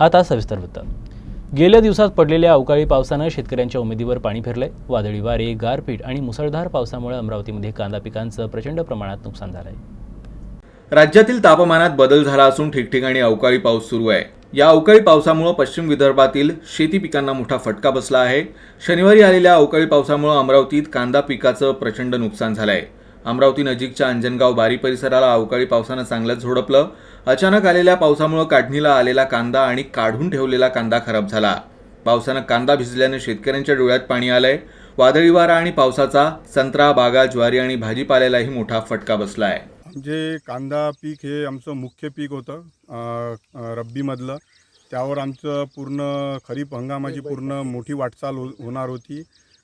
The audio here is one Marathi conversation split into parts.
आता सविस्तर वृत्त. गेल्या दिवसात पडलेल्या अवकाळी पावसानं शेतकऱ्यांच्या उमेदीवर पाणी फिरलंय. वादळी वारे गारपीट आणि मुसळधार पावसामुळे अमरावतीमध्ये कांदा पिकांचं प्रचंड प्रमाणात नुकसान झालंय. राज्यातील तापमानात बदल झाला असून ठिकठिकाणी अवकाळी पाऊस सुरू आहे. या अवकाळी पावसामुळे पश्चिम विदर्भातील शेती पिकांना मोठा फटका बसला आहे. शनिवारी आलेल्या अवकाळी पावसामुळे अमरावतीत कांदा पिकाचं प्रचंड नुकसान झालं आहे अमरावती नजीकच्या अंजनगाव बारी परिसराला अवकाळी पावसानं चांगलंच झोडपलं. अचानक आलेल्या पावसामुळे काढणीला आलेला कांदा आणि काढून ठेवलेला कांदा खराब झाला. पावसानं कांदा भिजल्यानं शेतकऱ्यांच्या डोळ्यात पाणी आलंय. वादळी वारा आणि पावसाचा संत्रा बागा ज्वारी आणि भाजीपाल्यालाही मोठा फटका बसला आहे जे कांदा पीक हे आमचं मुख्य पीक होतं रब्बीमधलं. त्यावर आमचं पूर्ण खरीप हंगामाची पूर्ण मोठी वाटचाल हो होणार होती.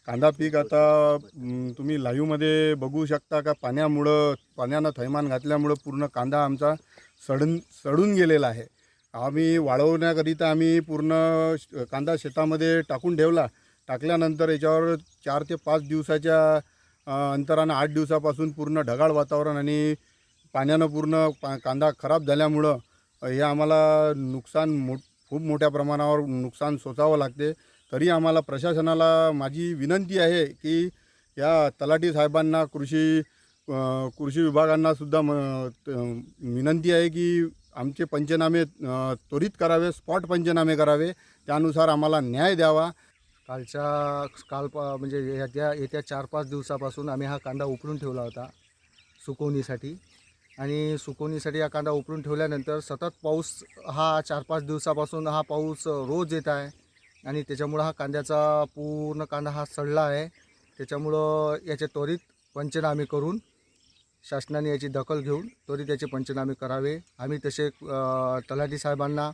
कांदा पीक आता म, तुम्ही लाईव्हमध्ये बघू शकता का पाण्यामुळं पाण्यानं थैमान घातल्यामुळं पूर्ण कांदा आमचा सडून सडून गेलेला आहे. आम्ही वाळवण्याकरिता आम्ही पूर्ण श- कांदा शेतामध्ये टाकून ठेवला. टाकल्यानंतर याच्यावर चार ते पाच दिवसाच्या अ, अंतरानं आठ दिवसापासून पूर्ण ढगाळ वातावरण आणि पाण्यानं पूर्ण पा कांदा खराब झाल्यामुळं हे आम्हाला नुकसान मो खूप मोठ्या प्रमाणावर नुकसान सोसावं लागते. तरी आम्हाला प्रशासनाला माझी विनंती आहे की या तलाठी साहेबांना कृषी कृषी विभागांना सुद्धा म त- विनंती आहे की आमचे पंचनामे त्वरित करावे स्पॉट पंचनामे करावे. त्यानुसार आम्हाला न्याय द्यावा. कालच्या काल पा म्हणजे येत्या येत्या चार पाच दिवसापासून आम्ही हा कांदा उपळून ठेवला होता सुकवणीसाठी. आणि सुकवणीसाठी हा कांदा उपळून ठेवल्यानंतर सतत पाऊस हा चार पाच दिवसापासून हा पाऊस रोज येत आहे. आणि त्याच्यामुळं हा कांद्याचा पूर्ण कांदा हा सडला आहे. त्याच्यामुळं याचे त्वरित पंचनामे करून शासनाने याची दखल घेऊन त्वरित याचे पंचनामे करावे. आम्ही तसे तलाठी साहेबांना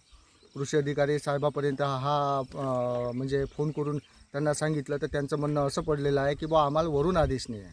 कृषी अधिकारी साहेबापर्यंत हा म्हणजे फोन करून त्यांना सांगितलं तर त्यांचं म्हणणं असं पडलेलं आहे की बा आम्हाला वरून आदेश नाही आहे.